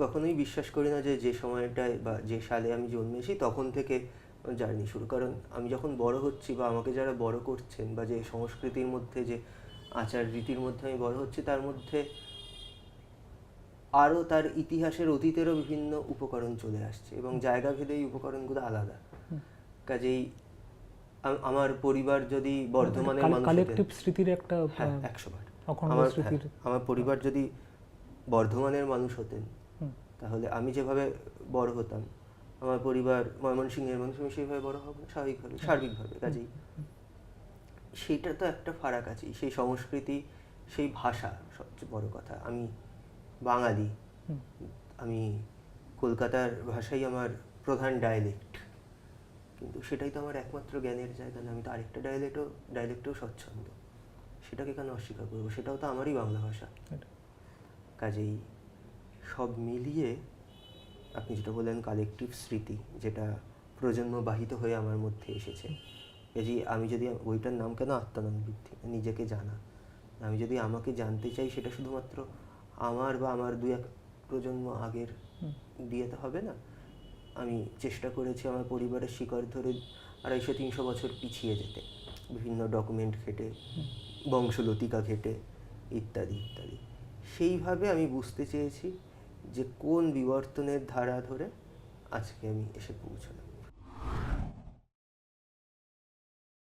কখনোই বিশ্বাস করি না যে যে সময়টায় বা যে সালে আমি জন্মেছি তখন থেকে জার্নি শুরু কারণ আমি যখন বড় হচ্ছি বা আমাকে যারা বড় করছেন বা যে সংস্কৃতির মধ্যে যে আচার রীতির মধ্যে আমি বড় হচ্ছি তার মধ্যে আরও তার ইতিহাসের অতীতেরও বিভিন্ন উপকরণ চলে আসছে এবং জায়গা ভেদে এই উপকরণগুলো আলাদা কাজেই আমার পরিবার যদি বর্ধমানের মানুষ কালেকটিভ স্মৃতির একটা হ্যাঁ একশো বার আমার হ্যাঁ, আমার পরিবার যদি বর্ধমানের মানুষ হতেন। তাহলে আমি যেভাবে বড় হতাম আমার পরিবার ময়মনসিংহের মানুষ আমি সেইভাবে বড় হব স্বাভাবিকভাবে সার্বিকভাবে কাজেই। সেইটা তো একটা ফারাক আছে সেই সংস্কৃতি সেই ভাষা সবচেয়ে বড় কথা। আমি বাঙালি আমি কলকাতার ভাষাই আমার প্রধান ডায়ালেক্ট কিন্তু সেটাই তো আমার একমাত্র জ্ঞানের জায়গা না আমি তো আরেকটা ডায়ালেক্টও ডায়ালেক্টেও স্বচ্ছন্দ। সেটাকে কেন অস্বীকার করব? সেটাও তো আমারই বাংলা ভাষা। কাজেই সব মিলিয়ে আপনি যেটা বললেন কালেকটিভ স্মৃতি যেটা প্রজন্মবাহিত হয়ে আমার মধ্যে এসেছে। কাজেই আমি যদি বইটার নাম কেন আত্মানন্দ বৃদ্ধি নিজেকে জানা। আমি যদি আমাকে জানতে চাই সেটা শুধুমাত্র আমার বা আমার দু এক প্রজন্ম আগের দিয়ে তো হবে না। আমি চেষ্টা করেছি আমার পরিবারের শিকার ধরে আড়াইশো তিনশো বছর পিছিয়ে যেতে। বিভিন্ন ডকুমেন্ট ঘেটে বংশলতিকা ঘেটে ইত্যাদি ইত্যাদি। সেইভাবে আমি বুঝতে চেয়েছি যে কোন বিবর্তনের ধারা ধরে আজকে আমি এসে পৌঁছলাম।